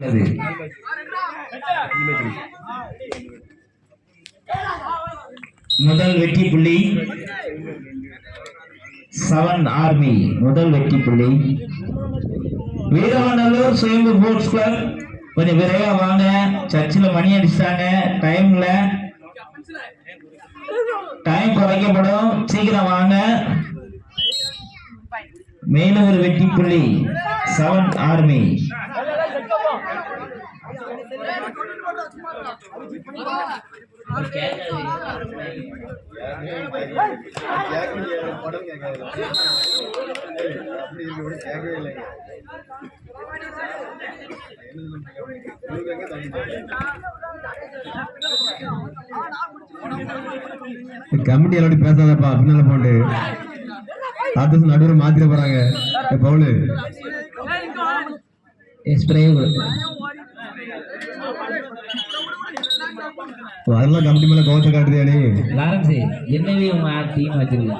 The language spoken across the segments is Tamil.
முதல் வெற்றி புள்ளி. செவன் ஆர்மி முதல் வெற்றி புள்ளி. வீரவநல்லூர் சுயம்பு ஸ்போர்ட்ஸ் கிளப் கொஞ்சம் விரைவா வாங்க. சர்ச்சில் மணி அடிச்சிட்டாங்க. டைம்ல டைம் குறைக்கப்படும். சீக்கிரம் வாங்க. மேலும் ஒரு வெற்றி புள்ளி. செவன் ஆர்மி படம் கேட்காது அப்படி கூட கேட்கவே இல்லைங்க கமிட்டி எல்லாரும் பேசாதப்பா பின்னால போட்டு. ஆத்தஸ் நடுவர் மாத்திர போறாங்க. பவுலு. ஸ்ப்ரே அதெல்லாம் கமிட்டி மேல கோவத்தை காட்டுதியா நீ லாரன்ஸ் என்னவே உங்க டீம் வச்சிருக்கீங்க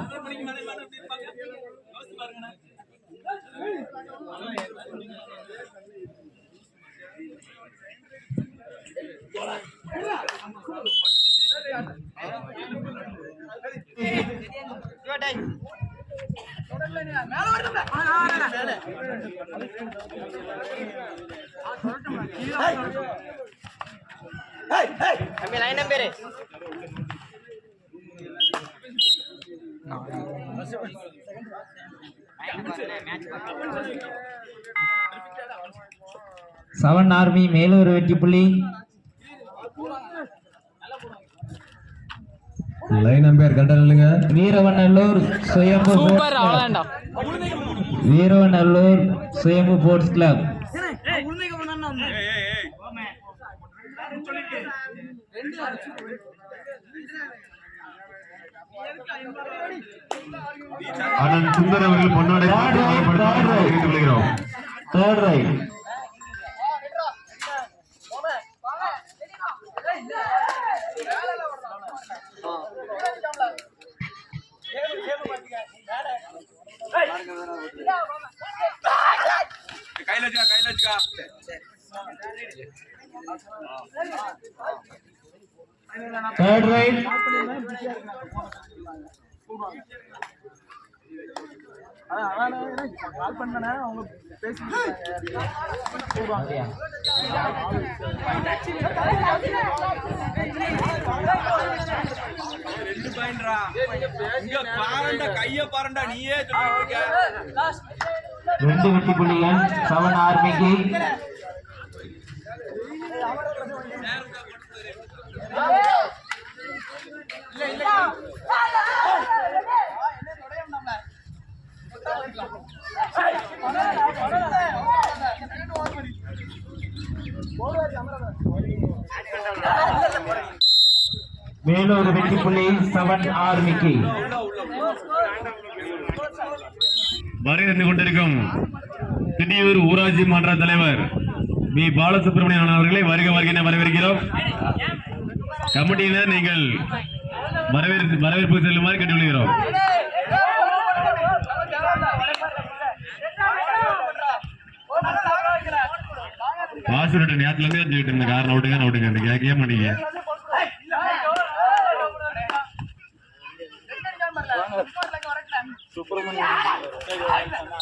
தம்பி லைன் செவன் ஆர்மி மேலூர் ஒரு வெற்றி புள்ளி. லைன் நம்பியார் கரெக்டா நில்லுங்க வீரவநல்லூர் சுயம்பு. வீரவநல்லூர் சுயம்பு ஸ்போர்ட்ஸ் கிளப் அண்ணன் சுந்தர் அவர்கள் பொன்னாடை Third right, third right. தெரிவித்துக் கொள்கிறோம் தேர்ட் ரைட் கையில வச்சுக்கா கையில வச்சுக்கா தேர்ட் ரைட் ரெண்டு பாயிண்ட்ரா இங்க பாருண்டா கைய பாருண்டா நீயே சொல்லிட்டு இருக்க. ரெண்டு வெற்றி புள்ளிகள் செவன் ஆர்மிக்கு மேலும் ஒரு வெற்றி புள்ளி செவன் ஆர்மிக்கு வருகை கொண்டிருக்கும் திடீர் ஊராட்சி மன்ற தலைவர் பி பாலசுப்ரமணியன் அவர்களை வருக வருகின வரவேற்கிறோம். கமிட்டியினர் நீங்கள் வரவேற்பு வரவேற்பு செல்லுமாறு கேட்டுக்கொள்கிறோம். வாசூரோட நேரத்துல இருந்து காரணம் விட்டுங்க விட்டுங்க இந்த கேட்கவே மாட்டீங்க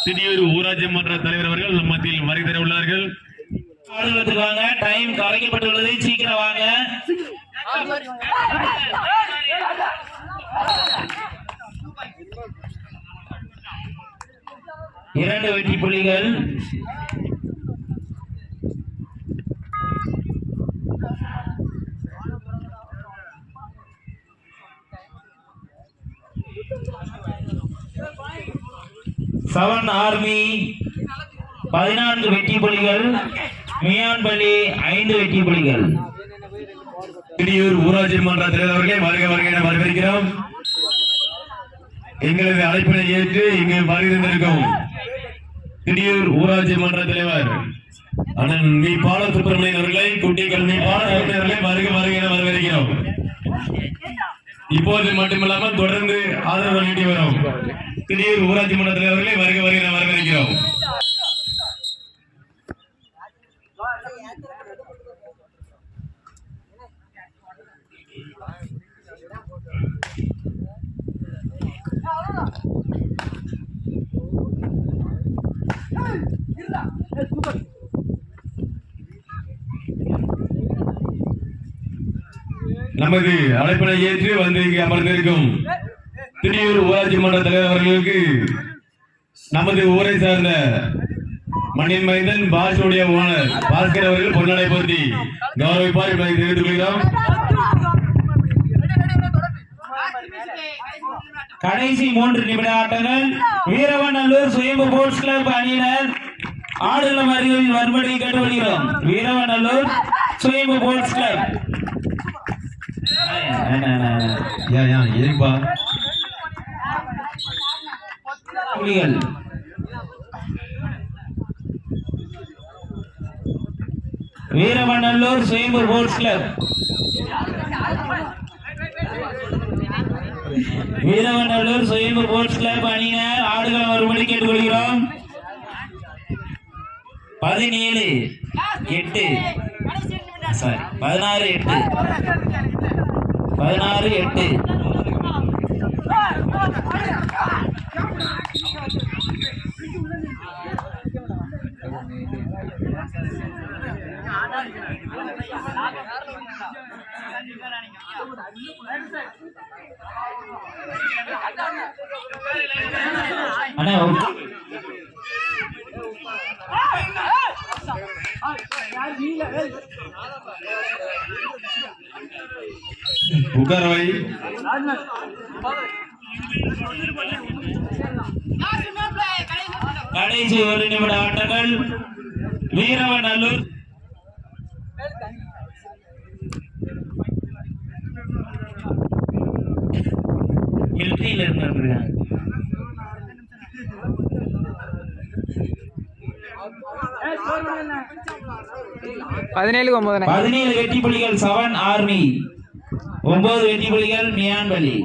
சிறியூர் ஊராட்சி மன்ற தலைவர் அவர்கள் நம் மத்தியில் வருகை தர உள்ளார்கள். வாங்க டைம் கலைக்கப்பட்டுள்ளது சீக்கிரம் வாங்க. இரண்டு வெற்றி புள்ளிகள். செவன் ஆர்மி பதினான்கு வெற்றி புலிகள் மியான்பள்ளி ஐந்து வெற்றி புலிகள். திடீர் ஊராட்சி மன்ற தலைவர்களை வருக வருக என வரவேற்கிறோம். எங்களது அழைப்பினை ஏற்று இங்கு வருகின்றிருக்கும் திடீர் ஊராட்சி மன்ற தலைவர் அண்ணன் வி. பாலசுப்ரமணியன் அவர்களை குட்டி கல்வி பால அவர்களை வருக வருக என வரவேற்கிறோம். இப்போது மட்டுமில்லாமல் தொடர்ந்து ஆதரவு வழங்கி வரும். திடீர் ஊராட்சி மன்ற தலைவர்களை வருக வருகை நாம் வரவேற்கிறோம். நமது அழைப்பினை ஏற்று வந்து இங்கே அமர்ந்திருக்கும் திடீர் ஊராட்சி மன்ற தலைவர்களுக்கு நமது ஊரை சார்ந்த மண்ணின் மைந்தன் பாஷுடைய ஓனர் பாஸ்கர் அவர்கள் பொன்னடை போர்த்தி கௌரவிப்பார் என்பதை தெரிவித்துக் கொள்கிறோம் கடைசி மூன்று நிமிட ஆட்டங்கள் வீரவநல்லூர் சுயம்பு போர்ட்ஸ் கிளப் அணியினர் ஆடுகளம் அருகில் வரும்படி வருகிறோம் வீரவநல்லூர் சுயம்பு போர்ட்ஸ் கிளப் ஏன் ஏன் ஏன்பா புலிகள் Veeramanallur Suyambur sports club Veeramanallur Suyambur sports club அணியினர் ஆடுகளம் வரும்படி கேட்டுக்கொள்கிறோம். பதினேழு எட்டு. சாரி பதினாறு எட்டு. பதினாறு எட்டு. அண்ணா ஓகே. கடைசி ஒரு நிமிட ஆட்டங்கள். வீரவநல்லூர். மிலிட்ரியில இருந்திருக்காங்க பதினேழுக்கு ஒன்பதுண்ணே பதினேழு வெற்றி புலிகள் செவன் ஆர்மி ஒன்பது வெற்றி புலிகள் மியான்பலி